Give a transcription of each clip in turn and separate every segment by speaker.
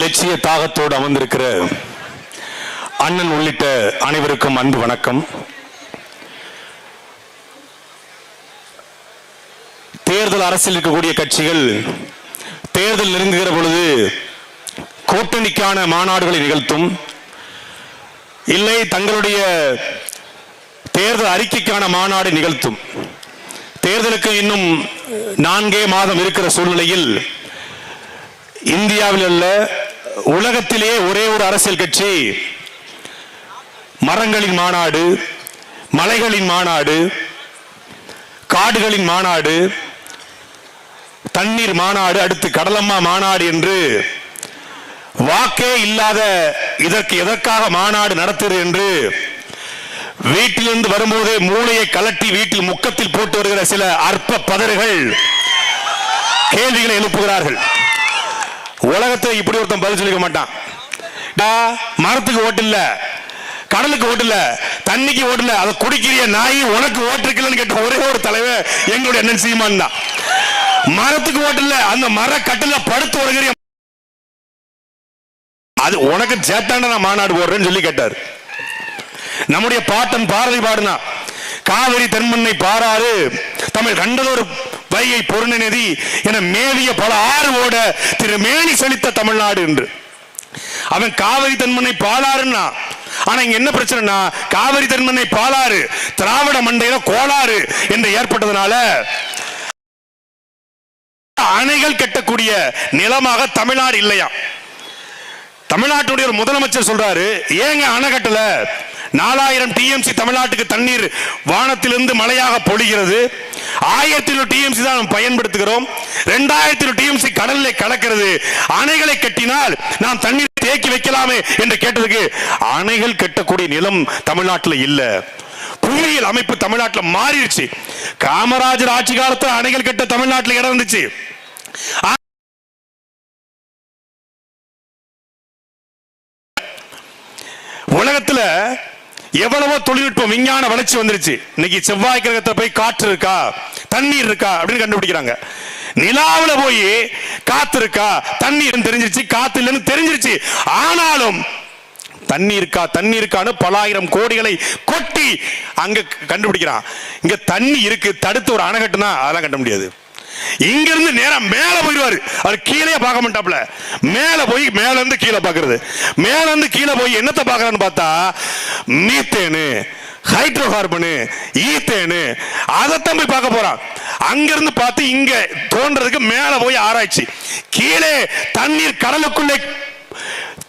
Speaker 1: லட்சிய தாகத்தோடு அமர்ந்திருக்கிற அண்ணன் உள்ளிட்ட அனைவருக்கும் அன்பு வணக்கம். தேர்தல் அரசில் இருக்கக்கூடிய கட்சிகள் தேர்தல் நெருங்குகிற பொழுது கூட்டணிக்கான மாநாடுகளை நிகழ்த்தும். இல்லை தங்களுடைய தேர்தல் அறிக்கைக்கான மாநாடு நிகழ்த்தும். தேர்தலுக்கு இன்னும் நான்கே மாதம் இருக்கிற சூழ்நிலையில் இந்தியாவில் உள்ள உலகத்திலே ஒரே ஒரு அரசியல் கட்சி. மரங்களின் மாநாடு மலைகளின் மாநாடு காடுகளின் மாநாடு தண்ணீர் மாநாடு அடுத்து கடலம்மா மாநாடு என்று வாக்கே இல்லாத இதற்கு எதற்காக மாநாடு நடத்துது என்று வீட்டிலிருந்து வரும்போதே மூளையை கலட்டி வீட்டில் முக்கத்தில் போட்டு வருகிற சில அற்ப பதறுகள் கேள்விகளை எழுப்புகிறார்கள். உலகத்தை இப்படி ஒருத்தன் பதில் சொல்லிக்க மாட்டான். டா, மரத்துக்கு ஓட்டு இல்ல கடலுக்கு ஓட்டு இல்ல தண்ணிக்கு ஓட்டு இல்ல அதை குடிக்கிறிய நாய் உனக்கு ஓட்டு இருக்குல்லன்னு கேட்ட ஒரே ஒரு தலைவர் எங்களுடைய அண்ணன் சீமான் தான். மரத்துக்கு ஓட்டு இல்ல அந்த மர கட்டில படுத்து வருகிற அது உனக்கு சேட்டாண்ட நான் மாநாடு போடுறேன்னு சொல்லி கேட்டார். நம்முடைய பாட்டன் பாரதி பாடுனா காவிரி தென்மண்ணை பாராறு தமிழ் கண்டதொரு வைகை பொருண நதி என மேலிய பல ஆறு ஓட திரு மேலி செழித்த தமிழ்நாடு என்று அவன் காவிரி தென்மனை பாலாறுன்னா. ஆனா இங்க என்ன பிரச்சனைனா காவிரி தென்மனை பாலாறு திராவிட மண்டையில கோளாறு என்று ஏற்பட்டதுனால அணைகள் கட்டக்கூடிய நிலமாக தமிழ்நாடு இல்லையா தமிழ்நாட்டுடைய ஒரு முதலமைச்சர் சொல்றாரு ஏங்க அணை கட்டல? நாலாயிரம் டிஎம்சி தமிழ்நாட்டுக்கு தண்ணீர் வானத்திலிருந்து மழையாக பொழிகிறது. ஆயிரத்தி டிஎம்சி தான் நாம் பயன்படுத்துகிறோம். இரண்டாயிரத்தி டிஎம்சி கடலில் கலக்கிறது. அணைகளை கட்டினால் நாம் தண்ணீர் தேக்கி வைக்கலாமே என்று கேட்டதுக்கு அணைகள் கட்டக்கூடிய நிலம் தமிழ்நாட்டில் இல்லை. புவியியல் அமைப்பு தமிழ்நாட்டில் மாறிடுச்சு. காமராஜர் ஆட்சி காலத்தில் அணைகள் கட்ட தமிழ்நாட்டில் இடம் இருந்துச்சு. உலகத்தில் எவ்வளவோ தொழில்நுட்பம் விஞ்ஞான வளர்ச்சி வந்துருச்சு. இன்னைக்கு செவ்வாய் கிரகத்தை போய் காற்று இருக்கா? தண்ணீர் இருக்கா? அப்படின்னு கண்டுபிடிக்கிறாங்க. நிலாவில் போய் காத்து இருக்கா? தண்ணீர் தெரிஞ்சிருச்சு காத்து இல்லைன்னு தெரிஞ்சிருச்சு. ஆனாலும் தண்ணி இருக்கா தண்ணி இருக்கான்னு பலாயிரம் கோடிகளை கொட்டி அங்க கண்டுபிடிக்கிறான். இங்க தண்ணி இருக்கு தடுத்து ஒரு அணை கட்டுனா அதெல்லாம் கட்ட முடியாது. இங்க இருந்து நேரா மேல போயிடுவாரு. அவர் கீழே பார்க்க மாட்டாப்ல மேல போய் மேல இருந்து கீழே பாக்குறது மேல இருந்து கீழே போய் என்னத்தை பாக்குறான்னு பார்த்தா மீத்தேனு ஹைட்ரோ கார்பனு ஈத்தேனு அதைத்தான் போய் பார்க்க போறான். அங்கிருந்து பார்த்து இங்க தோன்றதுக்கு மேல போய் ஆராய்ச்சி. கீழே தண்ணீர் கடலுக்குள்ளே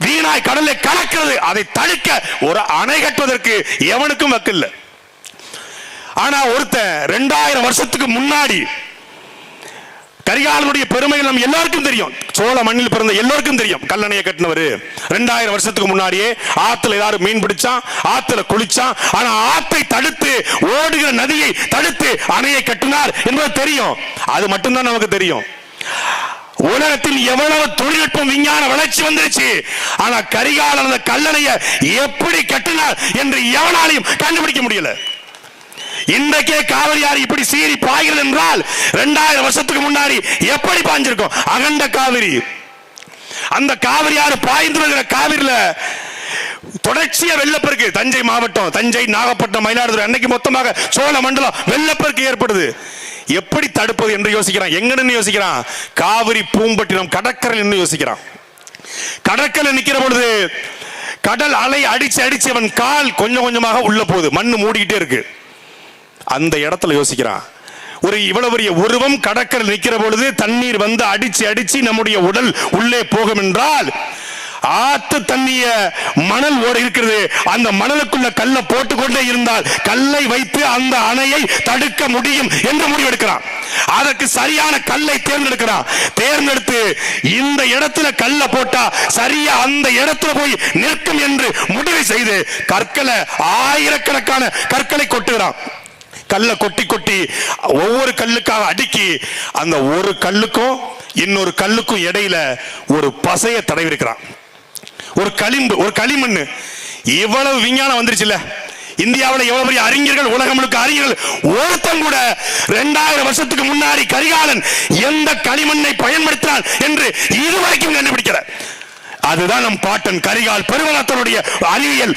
Speaker 1: வீணாய் கடலை கலக்கிறது. அதை தடுக்க ஒரு அணை கட்டுவதற்கு எவனுக்கும் வக்கில்லை. ஆனா ஒருத்தன் ரெண்டாயிரம் வருஷத்துக்கு முன்னாடி கரிகாலனுடைய பெருமைகள் நம்ம எல்லாருக்கும் தெரியும். சோழ மண்ணில் பிறந்த எல்லோருக்கும் தெரியும். கல்லணையை கட்டினவர். ரெண்டாயிரம் வருஷத்துக்கு முன்னாடியே ஆத்துல எல்லாரும் மீன் பிடிச்சான் ஆத்துல குளிச்சான். ஆனா ஆத்தை தடுத்து ஓடுகிற நதியை தடுத்து அணையை கட்டினார் என்பது தெரியும். அது மட்டும்தான் நமக்கு தெரியும். உலகத்தில் எவ்வளவு தொழில்நுட்பம் விஞ்ஞான வளர்ச்சி வந்துருச்சு. ஆனா கரிகாலன் அந்த கல்லணையை எப்படி கட்டினார் என்று எவனாலையும் கண்டுபிடிக்க முடியல. இன்றைக்கே காவிரி ஆறு இப்படி சீறி பாய்கிறது என்றால் இரண்டாயிரம் வருஷத்துக்கு முன்னாடி எப்படி பாய்ஞ்சிருக்கும்? அகண்ட காவிரி. அந்த காவிரி ஆறு பாய்ந்து வருகிற காவிரியில தொடர்ச்சியா வெள்ளப்பெருக்கு. தஞ்சை மாவட்டம் தஞ்சை நாகப்பட்டினம் மயிலாடுதுறை அன்னைக்கு மொத்தமாக சோழ மண்டலம் வெள்ளப்பெருக்கு ஏற்படுது. எப்படி தடுப்பது என்று யோசிக்கிறான். எங்கன்னு யோசிக்கிறான்? காவிரி பூம்பட்டினம் கடற்கரை என்று யோசிக்கிறான். கடற்கரை நிக்கிற பொழுது கடல் அலை அடிச்சு அடிச்சு அவன் கால் கொஞ்சம் கொஞ்சமாக உள்ள போகுது. மண்ணு மூடிக்கிட்டே இருக்கு. அந்த இடத்துல யோசிக்கிறான். ஒரு இவ்வளவு பெரிய உருவம் கடற்கரை நிற்கிற பொழுது தண்ணீர் வந்து அடிச்சு அடிச்சு நம்முடைய உடல் உள்ளே போகும் என்றால் ஆத்து தண்ணிய மணல் ஓட இருக்கிறது. அந்த மணலுக்குள்ள கல்லை போட்டுக்கொண்டே இருந்தால் கல்லை வைத்து அந்த அணையை தடுக்க முடியும் என்று முடிவெடுக்கிறான். அதற்கு சரியான கல்லை தேர்ந்தெடுக்கிறான். தேர்ந்தெடுத்து இந்த இடத்துல கல்லை போட்டா சரியா அந்த இடத்துல போய் நிற்கும் என்று முடிவு செய்து கற்களை ஆயிரக்கணக்கான கற்களை கொட்டுகிறான். கல்லை கொட்டி கொட்டி ஒவ்வொரு கல்லுக்காக அடுக்கி அந்த ஒரு கல்லுக்கும் இன்னொரு கல்லுக்கும் இடையில ஒரு பசைய தடவிருக்கிறான். ஒரு களிம்பு ஒரு களிமண் இவ்வளவு விஞ்ஞானம் வந்துருச்சுல்ல. இந்தியாவில் எவ்வளவு பெரிய அறிஞர்கள் உலகம் முழுக்க அறிஞர்கள். ஒருத்தன் கூட ரெண்டாயிரம் வருஷத்துக்கு முன்னாடி கரிகாலன் எந்த களிமண்ணை பயன்படுத்தினான் என்று இதுவரைக்கும் கண்டுபிடிக்கல. அதுதான் நம் பாட்டன் கரிகால் பெருமளத்தனுடைய அறிவியல்.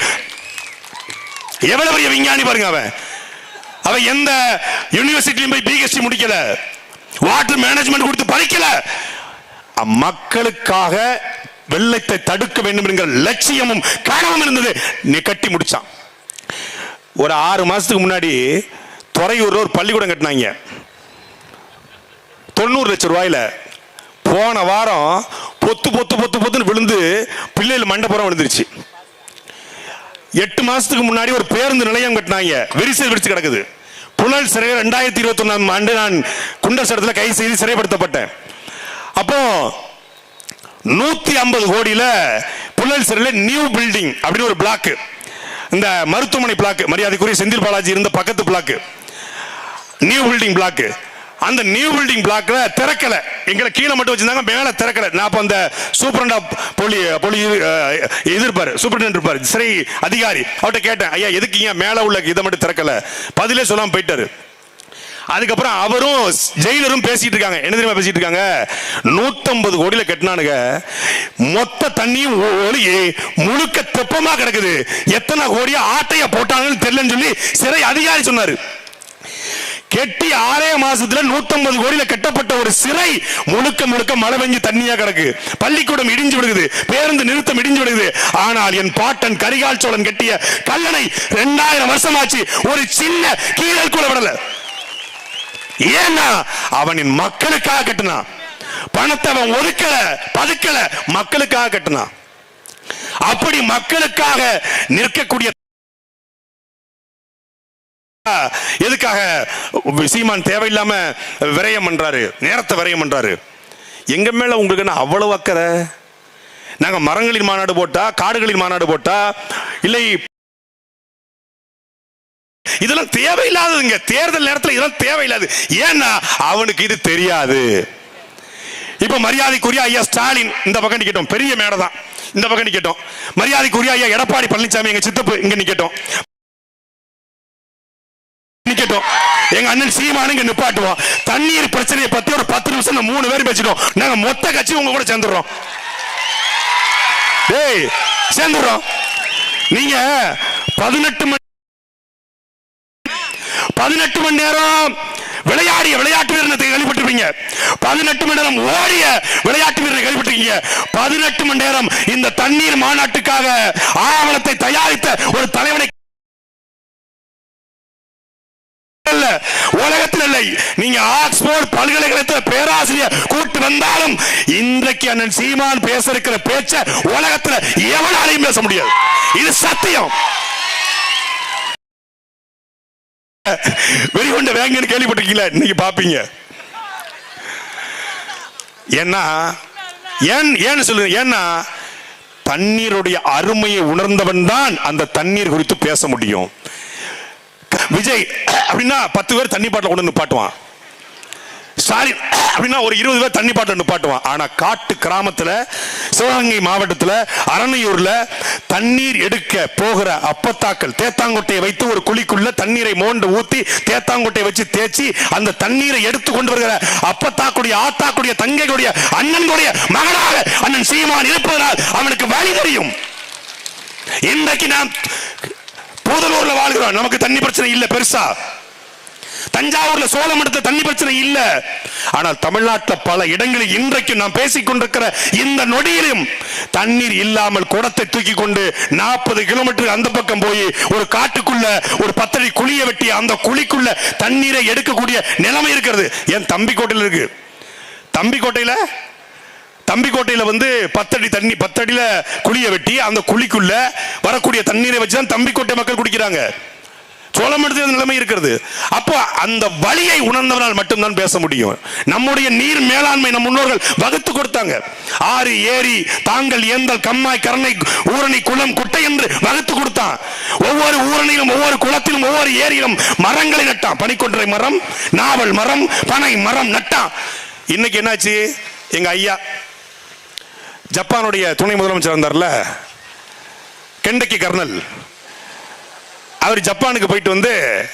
Speaker 1: எவ்வளவு பெரிய விஞ்ஞானி பாருங்க அவன். அவன் எந்த யூனிவர்சிட்டியும் போய் பிஹெச்டி முடிக்கல. வாட்டர் மேனேஜ்மெண்ட் கொடுத்து படிக்கல மக்களுக்காக வெள்ளத்தை தடுக்க வேண்டும் என்கிற லட்சியமும் கனவும் இருந்தது. நீ கட்டி முடிச்சான். ஒரு ஆறு மாசத்துக்கு முன்னாடி துறையூர்ல ஒரு பள்ளிக்கூடம் கட்டினாங்க. தொண்ணூறு லட்சம் ரூபாயில. போன வாரம் பொத்து பொத்து பொத்து பொத்துன்னு விழுந்து பிள்ளைகள் மண்டபுறம் விழுந்துருச்சு. எட்டு மாதத்துக்கு முன்னாடி ஒரு பேருந்து நிலையம் கட்டினாங்க. விரிசல் விரிச்சு கிடக்குது. புழல் சிறை ரெண்டாயிரத்தி இருபத்தி ஒன்னாம் ஆண்டு நான் குண்டர் சட்டத்தில் கை செய்து சிறைப்படுத்தப்பட்டேன். அப்போ நூத்தி ஐம்பது கோடியில புழல் சிறையில் நியூ பில்டிங் அப்படின்னு ஒரு பிளாக் இந்த மருத்துவமனை பிளாக் மரியாதைக்குரிய செந்தில் பாலாஜி இருந்த பக்கத்து பிளாக் நியூ பில்டிங் பிளாக் அந்த நியூ பில்டிங் பிளாக்ல திறக்கல. எங்களை கீழே மட்டும் வச்சிருந்தாங்க மேல திறக்கல. நான் அப்ப அந்த சூப்பரண்டா போலி போலி எதிர்ப்பாரு. சூப்பரண்ட் இருப்பாரு. சிறை அதிகாரி. அவர்கிட்ட கேட்டேன் ஐயா எதுக்கு ஏன் மேல உள்ள இதை மட்டும் திறக்கல? பதிலே சொல்லாம போயிட்டாரு. அதுக்கப்புறம் அவரும் ஜெயிலரும் பேசிட்டு இருக்காங்க. என்ன தெரியுமா பேசிட்டு இருக்காங்க? நூத்தம்பது கோடியில கட்டினானுங்க. மொத்த தண்ணியும் ஒழுகி முழுக்க தெப்பமா கிடக்குது. எத்தனை கோடியா ஆட்டைய போட்டாங்கன்னு தெரியலன்னு சொல்லி சிறை அதிகாரி சொன்னாரு. கெட்டி ஆறே மாசத்துல நூத்தம்பது கோடியில கட்டப்பட்ட ஒரு சிறை முழுக்க முழுக்க மழை பெஞ்சு தண்ணியா கிடக்கு. பள்ளிக்கூடம் இடிஞ்சு விடுகுது பேருந்து நிறுத்தம் இடிஞ்சு விடுகுது ஆனால் என் பாட்டன் கரிகால் சோழன் கட்டிய கல்லணை ரெண்டாயிரம் வருஷமாச்சு. ஒரு சின்ன கீழல் கூட விடல. ஏன்னா அவனின் மக்களுக்காக கட்டினான் பணத்தை அவன் ஒதுக்கல பதுக்கல மக்களுக்காக கட்டினான் அப்படி மக்களுக்காக நிற்கக்கூடிய எதுக்காக சீமான் தேவையில்லாம விரயம் பண்றாரு? நேரத்தை விரயம் பண்றாரு. எங்க மேல உங்களுக்கு என்ன அவ்வளவு அக்கறை? நாங்க மரங்களின் மாநாடு போட்டா காடுகளின் மாநாடு போட்டா இல்லை இதெல்லாம் தேவையில்லாததுங்க தேர்தல் நேரத்தில் இதெல்லாம் தேவையில்லாது. ஏன்னா அவனுக்கு இது தெரியாது. இப்ப மரியாதைக்குரிய ஐயா ஸ்டாலின் இந்த பக்கம் நிக்கட்டும். பெரிய மேடை தான். இந்த பக்கம் நிக்கட்டும். மரியாதைக்குரிய ஐயா எடப்பாடி பழனிசாமி எங்க சித்தப்பு இங்க நிக்கட்டும். நிக்கட்டும் எங்க அண்ணன் சீமானுங்க நிப்பாட்டுவோம் தண்ணீர் பிரச்சனையை பத்தி ஒரு பத்து நிமிஷம் மூணு பேர் பேசிட்டோம். நாங்க மொத்த கட்சி உங்க கூட சேர்ந்துடுறோம். டேய் சேர்ந்துடுறோம். நீங்க பதினெட்டு மணி பதினெட்டு மணி நேரம் விளையாடிய விளையாட்டு வீரனை கேள்விப்பட்டிருப்பீங்க. பதினெட்டு மணி நேரம் ஓடிய விளையாட்டு வீரனை கேள்விப்பட்டிருக்கீங்க. பதினெட்டு மணி நேரம் இந்த தண்ணீர் மாநாட்டுக்காக ஆவணத்தை தயாரித்த ஒரு தலைவனை அல்ல உலகத்தில் இல்லை. நீங்க ஆக்ஸ்போர்ட் பல்கலைக்கழகத்தில் பேராசிரியர் கூட்டு வந்தாலும் இன்றைக்கு அண்ணன் சீமான் பேச இருக்கிற பேச்ச உலகத்தில் எவனாலையும் பேச முடியாது. இது சத்தியம். வெறிகொண்ட வேங்கன்னு கேள்விப்பட்டிருக்கீங்களா? இன்னைக்கு பாப்பீங்க. ஏன்னா ஏன் ஏன்னு சொல்லுங்க ஏன்னா தண்ணீருடைய அருமையை உணர்ந்தவன் தான் அந்த தண்ணீர் குறித்து பேச முடியும். விஜய் அப்படின்னா பத்து பேர் தண்ணி பாட்டில் கொண்டு நிப்பாட்டுவான். ஸ்டாலின் அப்படின்னா ஒரு இருபது பேர் தண்ணி பாட்டில் நிப்பாட்டுவான். ஆனால் காட்டு கிராமத்தில் சிவகங்கை மாவட்டத்தில் அரணையூரில் தண்ணீர் எடுக்க போகிற அப்பத்தாக்கள் தேத்தாங்கொட்டையை வைத்து ஒரு குழிக்குள்ள தண்ணீரை மோண்டு ஊற்றி தேத்தாங்கொட்டையை வச்சு தேய்ச்சி அந்த தண்ணீரை எடுத்து கொண்டு வருகிற அப்பத்தாக்குடைய ஆத்தாக்குடைய தங்கைகளுடைய அண்ணனுடைய மகனாக அண்ணன் சீமான் இருப்பதனால் அவனுக்கு வழி தெரியும். இன்றைக்கு நாம் பூதலூர்ல வாழ்கிறோம். நமக்கு தண்ணி பிரச்சனை இல்லை பெருசா. தஞ்சாவூர்ல சோழம் எடுத்த தண்ணி பிரச்சனை இல்ல. ஆனால் தமிழ்நாட்டில் பல இடங்களில் இன்றைக்கு நாம் பேசிக் கொண்டிருக்கிற இந்த நொடியிலும் தண்ணீர் இல்லாமல் குடத்தை தூக்கி கொண்டு நாற்பது கிலோமீட்டர் அந்த பக்கம் போய் ஒரு காட்டுக்குள்ள ஒரு பத்தடி குழிய வெட்டி அந்த குழிக்குள்ள தண்ணீரை எடுக்கக்கூடிய நிலைமை இருக்கிறது. என் தம்பிக்கோட்டையில் இருக்கு. தம்பிக்கோட்டையில தம்பிக்கோட்டையில் வந்து பத்தடி தண்ணி பத்தடியில் குழியை வெட்டி அந்த குழிக்குள்ள வரக்கூடிய தண்ணீரை வச்சு தான் தம்பிக்கோட்டை மக்கள் குடிக்கிறாங்க. சோழமண்டலத்தில் நிலைமை இருக்கிறது. அப்போ அந்த வழியை உணர்ந்தவனால் மட்டும்தான் பேச முடியும். நம்முடைய நீர் மேலாண்மை நம் முன்னோர்கள் வகுத்து கொடுத்தாங்க. ஆறு ஏரி தாங்கள் ஏந்தல் கம்மாய் கரணை ஊரணி குளம் குட்டை என்று வகுத்து கொடுத்தான். ஒவ்வொரு ஊரணியிலும் ஒவ்வொரு குளத்திலும் ஒவ்வொரு ஏரியிலும் மரங்களை நட்டான். பனிக்கொன்றை மரம் நாவல் மரம் பனை மரம் நட்டான். இன்னைக்கு என்னாச்சு? எங்க ஐயா ஜப்பானுடைய துணை முதலமைச்சர் வந்தார்ல கெண்டக்கி கர்னல். அவர் ஜப்பானுக்கு போயிட்டு வந்து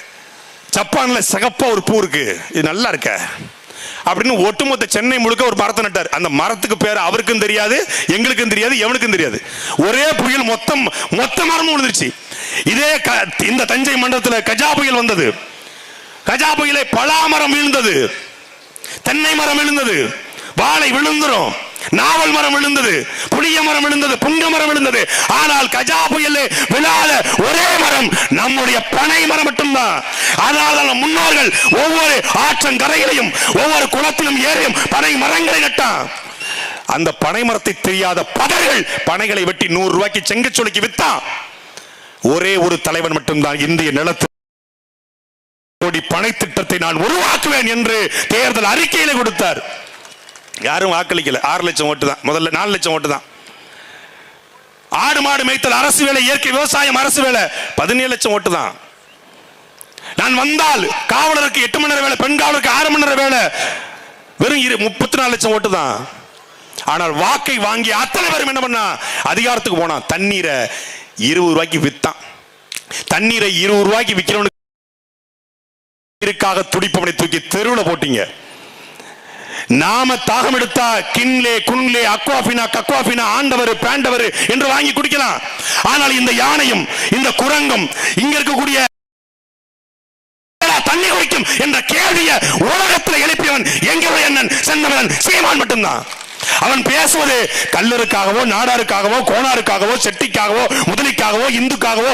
Speaker 1: ஜப்பானில் சகப்பா ஒரு பூ இருக்கு இது நல்லா இருக்க. அப்படின்னு ஒட்டுமொத்த சென்னை முழுக்க ஒரு மரத்தை நட்டார். அந்த மரத்துக்கு பேர் அவருக்கும் தெரியாது எங்களுக்கும் தெரியாது எவனுக்கும் தெரியாது. ஒரே புயல் மொத்தம் மொத்த மரமும் விழுந்துருச்சு இதே க- இந்த தஞ்சை மண்டலத்தில் கஜா புயல் வந்தது. கஜா புயலை பலாமரம் விழுந்தது. தென்னை மரம் விழுந்தது. வாழை விழுந்துரும். நாவல் மரம் விழுந்தது புளிய மரம் விழுந்தது புங்க மரம் விழுந்தது. ஆனால் கஜா புயல் விழாத ஒரே மரம் நம்முடைய பனை மரம் மட்டும்தான். அதனால நம் முன்னோர்கள் ஒவ்வொரு ஆற்றங்கரையிலையும் ஒவ்வொரு குளத்திலும் ஏறியும் பனை மரங்களை நட்டான் அந்த பனை மரத்தை தெரியாத பதர்கள் பனைகளை வெட்டி நூறு ரூபாய்க்கு செங்கச்சொலிக்கு வித்தான் ஒரே ஒரு தலைவன் மட்டும்தான் இந்திய நிலத்தில் கோடி பனை திட்டத்தை நான் உருவாக்குவேன் என்று தேர்தல் அறிக்கையில கொடுத்தார். யாரும் வாக்களிக்கல. ஆறு லட்சம் ஓட்டு தான். முதல்ல நாலு லட்சம் ஓட்டு தான். ஆடு மாடு மேய்த்தல் அரசு வேலை இயற்கை விவசாயம் அரசு வேலை. பதினேழு லட்சம் ஓட்டு தான். நான் வந்தால் காவலருக்கு எட்டு மணி நேரம் வேலை பெண் காவலருக்கு ஆறு மணி நேரம் வேலை. வெறும் இரு முப்பத்தி நாலு லட்சம் ஓட்டு தான். ஆனால் வாக்கை வாங்கி அத்தனை பேரும் என்ன பண்ணா? அதிகாரத்துக்கு போனான் தண்ணீரை இருபது ரூபாய்க்கு வித்தான். தண்ணீரை இருபது ரூபாய்க்கு விற்கிறவனுக்கு துடிப்பவனை தூக்கி தெருவில் போட்டீங்க. நாம தாகம் எடுத்தா கின்லே குன்லே அக்வாபினா கக்வாபினா ஆண்டவர் பேண்டவர் என்று வாங்கி குடிக்கலாம். ஆனால் இந்த யானையும் இந்த குரங்கும் இங்க இருக்கக்கூடிய தண்ணி குடிக்கும் என்ற கேள்வியை உலகத்தில் எழுப்பியவன் எங்களுடைய அண்ணன்? செந்தமலன் சீமான் மட்டும்தான். அவன் பேசுவது கல்லருக்காகவோ நாடாருக்காகவோ கோணாருக்காகவோ செட்டிக்காகவோ முதலிக்காகவோ இந்துக்காகவோ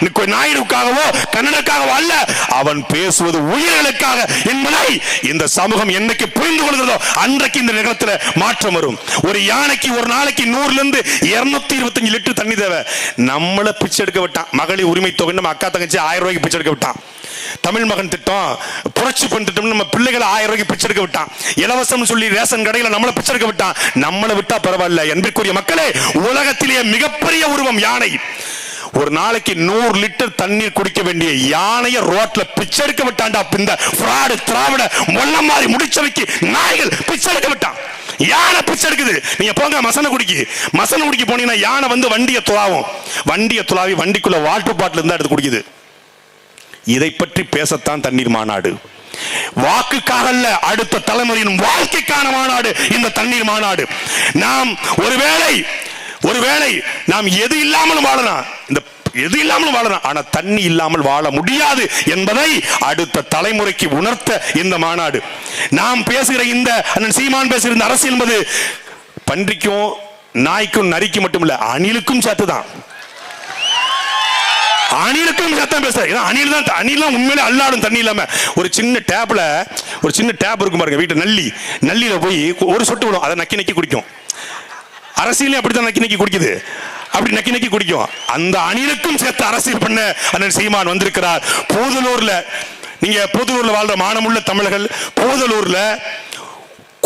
Speaker 1: ஞாயிறுக்காகவோ கன்னடக்காகவோ அல்ல. அவன் பேசுவது உயிர்களுக்காக என்பதை இந்த சமூகம் என்னைக்கு புரிந்து கொள்கிறதோ அன்றைக்கு இந்த நிகழத்தில் மாற்றம் வரும். ஒரு யானைக்கு ஒரு நாளைக்கு நூறுல இருந்து இருநூத்தி இருபத்தஞ்சு லிட்டர் தண்ணி தேவை. நம்மள பிச்சை எடுக்க விட்டான். மகளிர் உரிமை தொகை நம்ம அக்கா தங்கச்சி ஆயிரம் ரூபாய்க்கு பிச்சை எடுக்க விட்டான். தமிழ் மகன் திட்டம் புரட்சி பெண் திட்டம் நம்ம பிள்ளைகளை ஆயிரம் ரூபாய்க்கு பிச்சை எடுக்க விட்டான். இலவசம் சொல்லி ரேஷன் கடையில் நம்மளை பிச்சை எடுக்க விட்டான். நம்மளை விட்டா பரவாயில்ல. என்பதற்குரிய மக்களே உலகத்திலேயே மிகப்பெரிய உருவம் யானை. ஒரு நாளைக்கு நூறு லிட்டர் தண்ணீர் குடிக்க வேண்டிய யானைய ரோட்ல பிச்சை எடுக்க விட்டான்டா பிந்த ஃப்ராடு திராவிட மொல்ல மாதிரி முடிச்சவைக்கு நாய்கள் பிச்சை எடுக்க விட்டான். யானை பிச்சை எடுக்குது நீங்க போங்க மசனை குடிக்கி. மசனை குடிக்க போனீங்கன்னா யானை வந்து வண்டியை துளாவும் வண்டியை துளாவி வண்டிக்குள்ள வாட்டர் பாட்டில் இருந்தா எடுத்து குடிக்குது. இதை பற்றி பேசத்தான் தண்ணீர் மாநாடு. வாக்குக்காக அல்ல அடுத்த தலைமுறையின் வாழ்க்கைக்கான மாநாடு இந்த தண்ணீர் மாநாடு. நாம் ஒருவேளை ஒருவேளை நாம் எது இல்லாமலும் வாழலாம். இந்த எது இல்லாமலும் வாழலாம். ஆனா தண்ணி இல்லாமல் வாழ முடியாது என்பதை அடுத்த தலைமுறைக்கு உணர்த்த இந்த மாநாடு. நாம் பேசுகிற இந்த அண்ணன் சீமான் பேசுகிற இந்த அரசு என்பது பன்றிக்கும் நாய்க்கும் நரிக்கும் மட்டும் இல்ல அணிலுக்கும் சேர்த்துதான் அணிலுக்கும் சத்தம் பேச ஏன்னா அணில் தான் அணிலாம் உண்மையிலே அல்லாடும் தண்ணி இல்லாம. ஒரு சின்ன டேப்ல ஒரு சின்ன டேப் இருக்கும் பாருங்க வீட்டு நல்லி. நல்லியில போய் ஒரு சொட்டு விடும். அதை நக்கி நக்கி குடிக்கும். அரசியலையும் அப்படித்தான் நக்கி நக்கி குடிக்குது. அப்படி நக்கி நக்கி குடிக்கும். அந்த அணிலுக்கும் சேர்த்து அரசியல் பண்ண அண்ணன் சீமான் வந்திருக்கிறார். போதலூர்ல நீங்க போதலூர்ல வாழ்ற மானமுள்ள தமிழர்கள் போதலூர்ல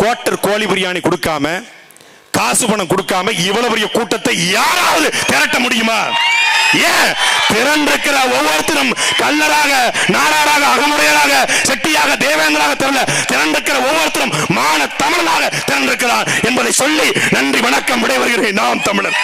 Speaker 1: குவார்டர் கோழி பிரியாணி கொடுக்காம காசு பணம் கொடுக்காம இவ்வளவு பெரிய கூட்டத்தை யாராவது திரட்ட முடியுமா? ஏன்? திரண்டிருக்கிற ஒவ்வொருத்தரும் கல்லராக நாடாராக அகமுடையராக செட்டியாக தேவேந்திராக திறந்த திரண்டிருக்கிற ஒவ்வொருத்தரும் மான தமிழனாக திரண்டிருக்கிறார் என்பதை சொல்லி நன்றி வணக்கம் விடைபெறுகிறேன். நாம் தமிழர்.